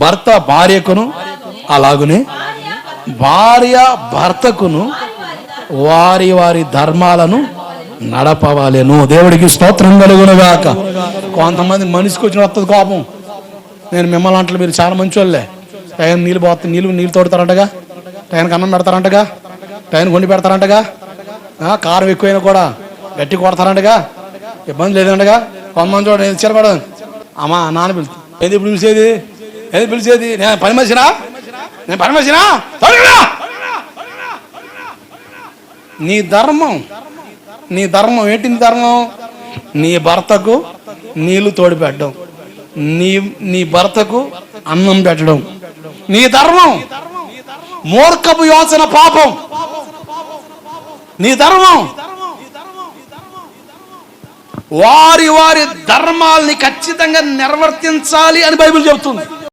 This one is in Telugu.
భర్త భార్యకును అలాగునే భార్య భర్తకును వారి వారి ధర్మాలను నడపవాలేను. దేవుడికి స్తోత్రం కలుగునుగాక. కొంతమంది మనిషికి వచ్చిన వస్తుంది కోపం. నేను మిమ్మల్ని అంటే మీరు చాలా మంచి వాళ్ళే టైం నీళ్ళు పోతే నీళ్ళు నీళ్ళు తోడతారంటగా? టైంకి అన్నం పెడతారంటగా? టైం కొండి పెడతారంటగా? కారం ఎక్కువైనా కూడా గట్టి కొడతారంటగా? ఇబ్బంది లేదంటగా? కొంతమంది చూడండి చిరపడం అమ్మా నాన్న పిలుచు ఏది పిలిచేది? ఏది పిలిచేది? నేను పని మనిషినా నేను పని మనిషినా నీ ధర్మం నీ ధర్మం ఏంటి నీ ధర్మం? నీ భర్తకు నీళ్ళు తోడిపెట్టడం నీ నీ భర్తకు అన్నం పెట్టడం. నీ ధర్మం మూర్ఖపు యోచన పాపం. నీ ధర్మం వారి వారి ధర్మాల్ని ఖచ్చితంగా నిర్వర్తించాలి అని బైబిల్ చెబుతుంది.